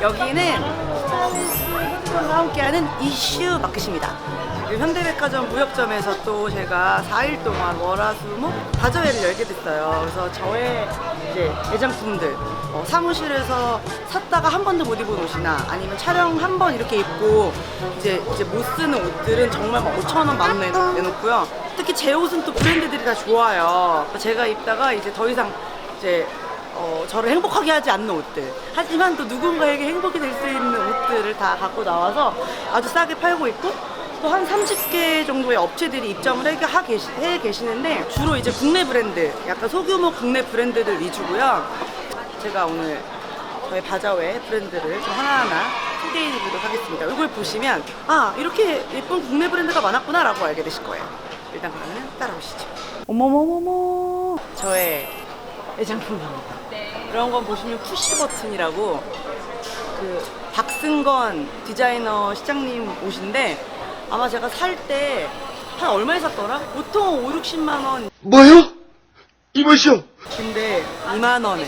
여기는 스타일리스트와 함께하는 이슈 마켓입니다. 지금 현대백화점 무역점에서 또 제가 4일 동안 월화수목 다저회를 열게 됐어요. 그래서 저의 이제 애장품들 어, 사무실에서 샀다가 한 번도 못 입은 옷이나 아니면 촬영 한 번 이렇게 입고 이제 이제 못 쓰는 옷들은 정말 막 5천 원, 만원 내놓고요. 특히 제 옷은 또 브랜드들이 다 좋아요. 제가 입다가 이제 더 이상 이제 어, 저를 행복하게 하지 않는 옷들. 하지만 또 누군가에게 행복이 될 수 있는 옷들을 다 갖고 나와서 아주 싸게 팔고 있고 또 한 30개 정도의 업체들이 입점을 해, 하 계시, 해 계시는데 주로 이제 국내 브랜드, 약간 소규모 국내 브랜드들 위주고요. 제가 오늘 저희 바자회 브랜드를 좀 하나하나 소개해 드리도록 하겠습니다. 이걸 보시면 아 이렇게 예쁜 국내 브랜드가 많았구나 라고 알게 되실 거예요. 일단 그러면 따라오시죠. 어머머머머 저의 애장품입니다. 이런 건 보시면 푸시 버튼이라고 그 박승건 디자이너 시장님 옷인데 아마 제가 살 때 한 얼마에 샀더라? 보통 5, 60만 원 뭐요? 이보시오. 근데 2만 원에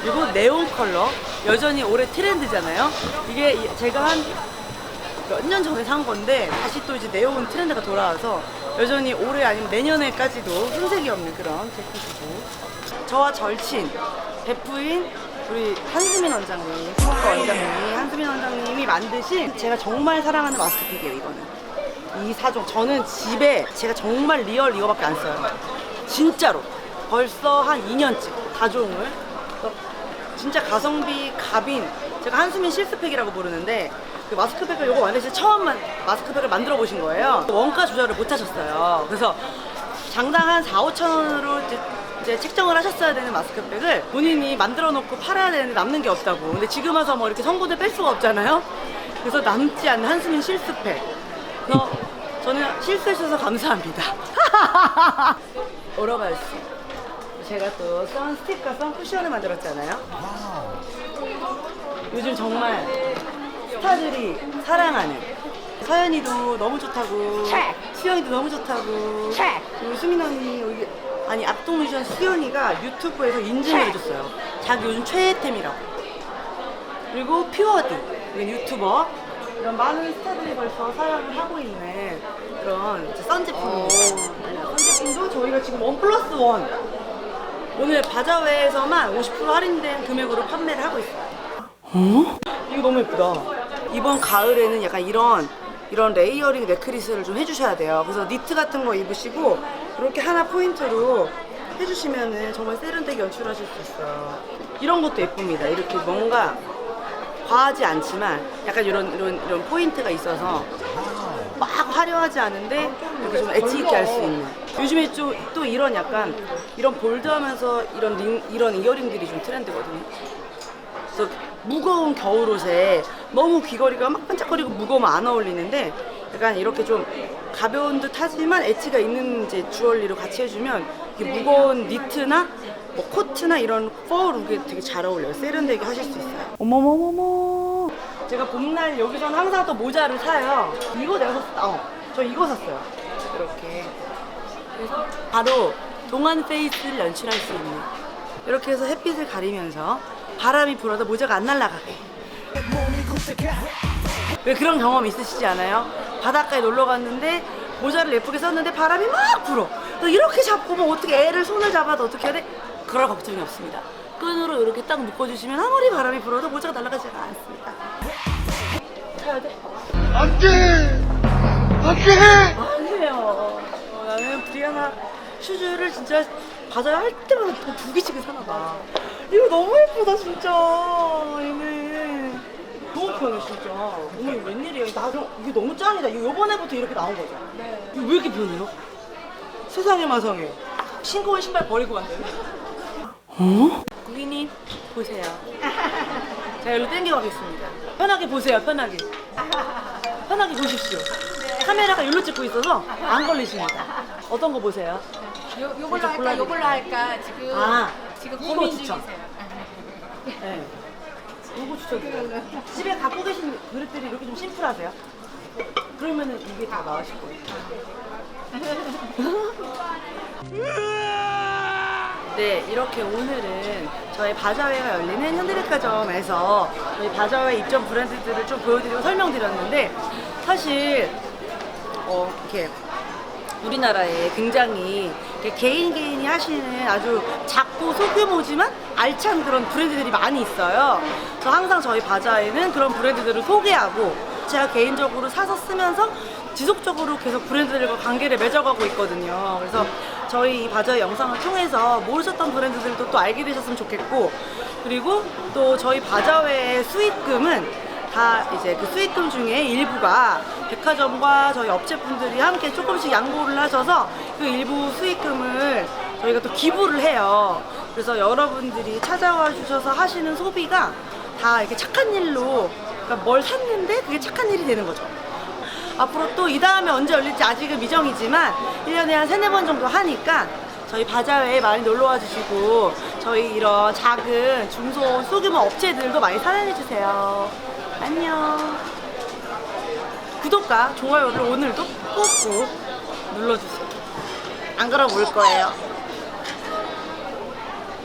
그리고 네온 컬러 여전히 올해 트렌드잖아요. 이게 이- 제가 한 몇 년 전에 산 건데 다시 또 이제 네온 트렌드가 돌아와서 여전히 올해 아니면 내년에까지도 손색이 없는 그런 제품이고 저와 절친 베프인 우리 한수민 원장님, 피부과 원장님, 한수민 원장님이 만드신 제가 정말 사랑하는 마스크팩이에요 이거는. 이 사종 저는 집에 제가 정말 리얼 이거밖에 안 써요. 진짜로 벌써 한 2년째 다종을 진짜 가성비 갑인 제가 한수민 실스팩이라고 부르는데 그 마스크팩을 이거 만드실 처음 만, 마스크팩을 만들어 보신 거예요. 원가 조절을 못 하셨어요. 그래서 장당 한 4, 5천 원으로 이제, 책정을 하셨어야 되는 마스크팩을 본인이 만들어 놓고 팔아야 되는데 남는 게 없다고. 근데 지금 와서 뭐 이렇게 성분을 뺄 수가 없잖아요. 그래서 남지 않는 한수민 실스팩. 그래서 저는 실수해 주셔서 감사합니다. 오러갈수. 제가 또 선 스틱과 선 쿠션을 만들었잖아요. 요즘 정말 스타들이 사랑하는 서연이도 너무 좋다고 수영이도 너무 좋다고 그리고 수민 언니 아니 악동 뮤지션 수연이가 유튜브에서 인증을 해줬어요. 자기 요즘 최애템이라고. 그리고 퓨어디 유튜버 이런 많은 스타들이 벌써 사용을 하고 있는 그런 이제 선 제품입니다. 선 제품도 저희가 지금 원 플러스 원 오늘 바자회에서만 50% 할인된 금액으로 판매를 하고 있어요. 어? 이거 너무 예쁘다. 이번 가을에는 약간 이런 이런 레이어링 넥크리스를 좀 해주셔야 돼요. 그래서 니트 같은 거 입으시고 이렇게 하나 포인트로 해주시면은 정말 세련되게 연출하실 수 있어요. 이런 것도 예쁩니다. 이렇게 뭔가 과하지 않지만 약간 이런 이런 이런 포인트가 있어서 막 화려하지 않은데 이렇게 좀 엣지 있게 할 수 있는. 요즘에 좀 또 이런 약간 이런 볼드하면서 이런 링, 이런 이어링들이 좀 트렌드거든요. 그래서 무거운 겨울옷에 너무 귀걸이가 막 반짝거리고 무거우면 안 어울리는데 약간 이렇게 좀 가벼운 듯 하지만 엣지가 있는 이제 주얼리로 같이 해주면 이게 무거운 니트나 뭐 코트나 이런 퍼 룩에 되게 잘 어울려요. 세련되게 하실 수 있어요. 어머머머머. 제가 봄날 여기서는 항상 또 모자를 사요. 이거 내가 샀어. 어, 저 이거 샀어요. 이렇게. 그래서 바로 동안 페이스를 연출할 수 있는 이렇게 해서 햇빛을 가리면서 바람이 불어도 모자가 안 날아가게 왜 그런 경험 있으시지 않아요? 바닷가에 놀러 갔는데 모자를 예쁘게 썼는데 바람이 막 불어 그래서 이렇게 잡고 뭐 어떻게 애를 손을 잡아도 어떻게 해야 돼? 그럴 걱정이 없습니다 끈으로 이렇게 딱 묶어주시면 아무리 바람이 불어도 모자가 날아가지가 않습니다 사야 돼? 안 돼! 안 돼! 아니에요. 어, 나는 브리아나 슈즈를 진짜 바자회 할 때마다 더두 개씩은 사나 봐. 이거 너무 예쁘다 진짜. 얘네. 너무 편해 진짜. 어머 이거 웬일이야? 나 좀, 이게 너무 짱이다. 이거 요번에부터 이렇게 나온 거죠? 네. 이거 왜 이렇게 편해요? 세상에 마상에. 신고 온 신발 버리고 간대요. 어? 고객님 보세요. 자 여기로 땡겨가겠습니다. 편하게 보세요. 편하게. 편하게 보십시오. 카메라가 여기로 찍고 있어서 안 걸리십니다. 어떤 거 보세요? 요, 요걸로 할까? 요걸로 할까? 지금 아, 지금 이거 고민. 중이세요. 네. 요거 추천드려요. 집에 갖고 계신 그릇들이 이렇게 좀 심플하세요? 그러면은 이게 다 나으실 거예요. 네, 이렇게 오늘은 저희 바자회가 열리는 현대백화점에서 저희 바자회 입점 브랜드들을 좀 보여드리고 설명드렸는데 사실 어, 이렇게 우리나라에 굉장히 개인 개인이 하시는 아주 작고 소규모지만 알찬 그런 브랜드들이 많이 있어요. 그래서 항상 저희 바자회는 그런 브랜드들을 소개하고 제가 개인적으로 사서 쓰면서 지속적으로 계속 브랜드들과 관계를 맺어가고 있거든요. 그래서 저희 이 바자회 영상을 통해서 모르셨던 브랜드들도 또 알게 되셨으면 좋겠고 그리고 또 저희 바자회의 수익금은 다 이제 그 수익금 중에 일부가 백화점과 저희 업체분들이 함께 조금씩 양보를 하셔서 그 일부 수익금을 저희가 또 기부를 해요. 그래서 여러분들이 찾아와 주셔서 하시는 소비가 다 이렇게 착한 일로 그러니까 뭘 샀는데 그게 착한 일이 되는 거죠. 앞으로 또 이 다음에 언제 열릴지 아직은 미정이지만 1년에 한 세네 번 정도 하니까 저희 바자회에 많이 놀러 와 주시고 저희 이런 작은 중소 소규모 업체들도 많이 사랑해 주세요. 안녕. 구독과 좋아요를 오늘도 꼭꼭 눌러주세요. 안 그러면 올 거예요.